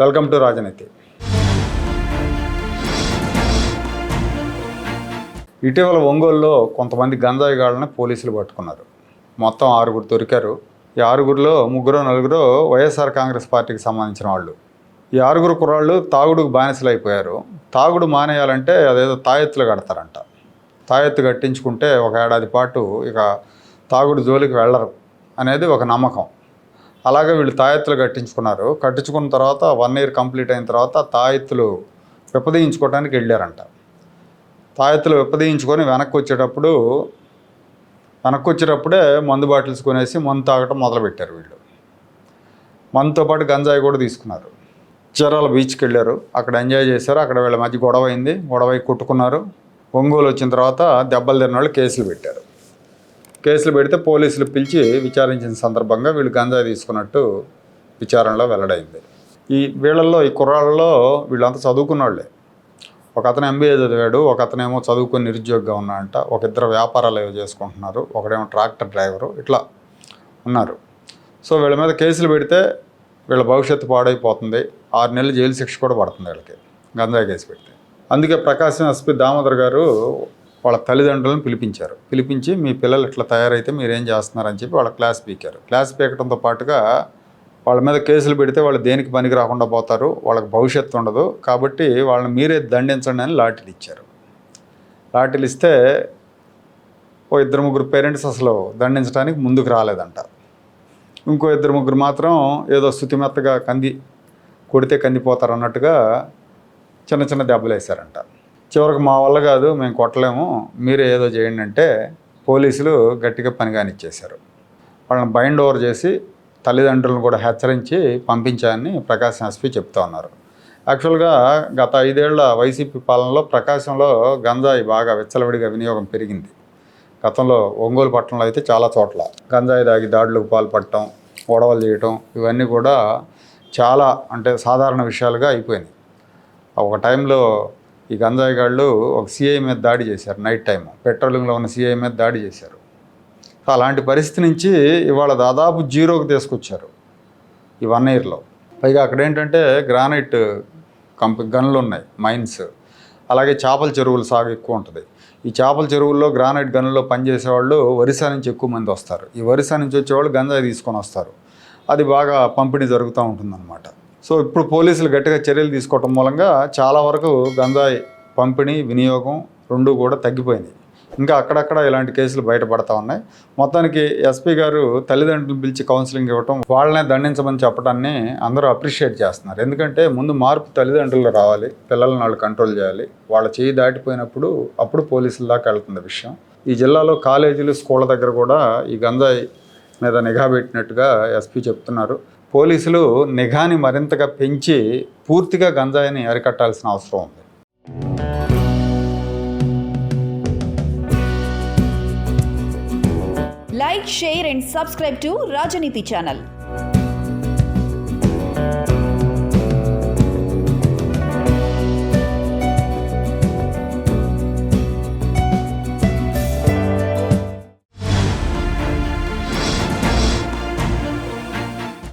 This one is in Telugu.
వెల్కమ్ టు రాజనీతి. ఇటీవల ఒంగోలులో కొంతమంది గంజాయి గాళ్ళని పోలీసులు పట్టుకున్నారు. మొత్తం ఆరుగురు దొరికారు. ఈ ఆరుగురిలో ముగ్గురు నలుగురు వైఎస్ఆర్ కాంగ్రెస్ పార్టీకి సంబంధించిన వాళ్ళు. ఈ ఆరుగురు కుర్రాళ్ళు తాగుడుకు బానిసలు అయిపోయారు తాగుడు మానేయాలంటే అదేదో తాయెత్తులు కడతారంట. తాయెత్తు కట్టించుకుంటే ఒక ఏడాది పాటు ఇక తాగుడు జోలికి వెళ్ళరు అనేది ఒక నమ్మకం. అలాగే వీళ్ళు తాయెత్తులు కట్టించుకున్నారు. కట్టించుకున్న తర్వాత వన్ ఇయర్ కంప్లీట్ అయిన తర్వాత తాయెత్తులు విపదయించుకోవడానికి వెళ్ళారంట. తాయెత్తులు విపదయించుకొని వెనక్కి వచ్చేటప్పుడు వెనక్కి వచ్చేటప్పుడే మందు బాటిల్స్ కొనేసి మందు తాగటం మొదలుపెట్టారు వీళ్ళు. మందుతో పాటు గంజాయి కూడా తీసుకున్నారు. చీరాల బీచ్కి వెళ్ళారు. అక్కడ ఎంజాయ్ చేశారు. అక్కడ వీళ్ళ మధ్య గొడవ అయింది. గొడవ కొట్టుకున్నారు. ఒంగోలు వచ్చిన తర్వాత దెబ్బలు తిన్న వాళ్ళు కేసులు పెట్టారు. కేసులు పెడితే పోలీసులు పిలిచి విచారించిన సందర్భంగా వీళ్ళు గంజాయి తీసుకున్నట్టు విచారణలో వెల్లడైంది. ఈ వీళ్ళల్లో ఈ కుర్రాళ్ళలో వీళ్ళంతా చదువుకున్న వాళ్ళే ఒక అతను ఎంబీఏ చదివాడు ఒక అతనేమో చదువుకొని నిరుద్యోగిగా ఉన్నాడంట ఒక ఇద్దరు వ్యాపారాలు ఏవో చేసుకుంటున్నారు ఒకడేమో ట్రాక్టర్ డ్రైవరు ఇట్లా ఉన్నారు. సో వీళ్ళ మీద కేసులు పెడితే వీళ్ళ భవిష్యత్తు పాడైపోతుంది. ఆరు నెలలు జైలు శిక్ష కూడా పడుతుంది వీళ్ళకి గంజాయి కేసు పెడితే. అందుకే ప్రకాశం ఎస్పీ దామోదర్ గారు వాళ్ళ తల్లిదండ్రులను పిలిపించారు. పిలిపించి మీ పిల్లలు ఇట్లా తయారైతే మీరు ఏం చేస్తున్నారని చెప్పి వాళ్ళ క్లాస్ పీకారు. క్లాస్ పీకడంతో పాటుగా వాళ్ళ మీద కేసులు పెడితే వాళ్ళు దేనికి పనికి రాకుండా పోతారు వాళ్ళకి భవిష్యత్తు ఉండదు. కాబట్టి వాళ్ళని మీరే దండించండి అని లాఠీలు ఇచ్చారు. లాఠీలు ఇస్తే ఓ ఇద్దరు ముగ్గురు పేరెంట్స్ అసలు దండించడానికి ముందుకు రాలేదంట. ఇంకో ఇద్దరు ముగ్గురు మాత్రం ఏదో శుతిమెత్తగా కంది కొడితే కందిపోతారు అన్నట్టుగా చిన్న చిన్న దెబ్బలు వేశారంట చివరికి మా వల్ల కాదు మేము కొట్టలేము. మీరు ఏదో చేయండి అంటే పోలీసులు గట్టిగా పని కానిచ్చేశారు వాళ్ళని బైండ్ ఓవర్ చేసి తల్లిదండ్రులను కూడా హెచ్చరించి పంపించాలని ప్రకాశం ఎస్పీ చెప్తా ఉన్నారు. యాక్చువల్గా గత ఐదేళ్ళ వైసీపీ పాలనలో ప్రకాశంలో గంజాయి బాగా విచ్చలవిడిగా వినియోగం పెరిగింది. గతంలో ఒంగోలు పట్టణంలో అయితే చాలా చోట్ల గంజాయి దాగి దాడులకు పాల్పడటం గొడవలు చేయటం ఇవన్నీ కూడా చాలా అంటే సాధారణ విషయాలుగా అయిపోయినాయి. ఒక టైంలో ఈ గంజాయిగాళ్ళు ఒక సిఐ మీద దాడి చేశారు నైట్ టైం పెట్రోలింగ్లో ఉన్న సిఐ మీద దాడి చేశారు. అలాంటి పరిస్థితి నుంచి ఇవాళ దాదాపు జీరోకి తీసుకొచ్చారు ఈ వన్ ఇయర్లో. పైగా అక్కడ ఏంటంటే గ్రానైట్ కంప గన్లు ఉన్నాయి మైన్స్. అలాగే చేపల చెరువులు సాగు ఎక్కువ ఉంటుంది. ఈ చేపల చెరువుల్లో గ్రానైట్ గన్లలో పనిచేసేవాళ్ళు వాళ్ళు నుంచి ఎక్కువ మంది వస్తారు. ఈ ఒరిస్సా నుంచి వచ్చేవాళ్ళు గంజాయి తీసుకొని వస్తారు. అది బాగా పంపిణీ జరుగుతూ ఉంటుందన్నమాట. సో ఇప్పుడు పోలీసులు గట్టిగా చర్యలు తీసుకోవటం మూలంగా చాలా వరకు గంజాయి పంపిణీ వినియోగం రెండు కూడా తగ్గిపోయింది. ఇంకా అక్కడక్కడ ఇలాంటి కేసులు బయటపడతా ఉన్నాయి. మొత్తానికి ఎస్పీ గారు తల్లిదండ్రులు పిలిచి కౌన్సిలింగ్ ఇవ్వటం వాళ్ళనే దండించమని చెప్పడాన్ని అందరూ అప్రిషియేట్ చేస్తున్నారు. ఎందుకంటే ముందు మార్పు తల్లిదండ్రులు రావాలి పిల్లలను వాళ్ళు కంట్రోల్ చేయాలి వాళ్ళ చేయి దాటిపోయినప్పుడు అప్పుడు పోలీసుల దాకా వెళ్తుంది విషయం. ఈ జిల్లాలో కాలేజీలు స్కూళ్ళ దగ్గర కూడా ఈ గంజాయి మీద నిఘా పెట్టినట్టుగా ఎస్పీ చెప్తున్నారు. పోలీసులు నిఘాని మరింతగా పెంచి పూర్తిగా గంజాయిని అరికట్టాల్సిన అవసరం ఉంది. Like share and subscribe to Rajaneethi channel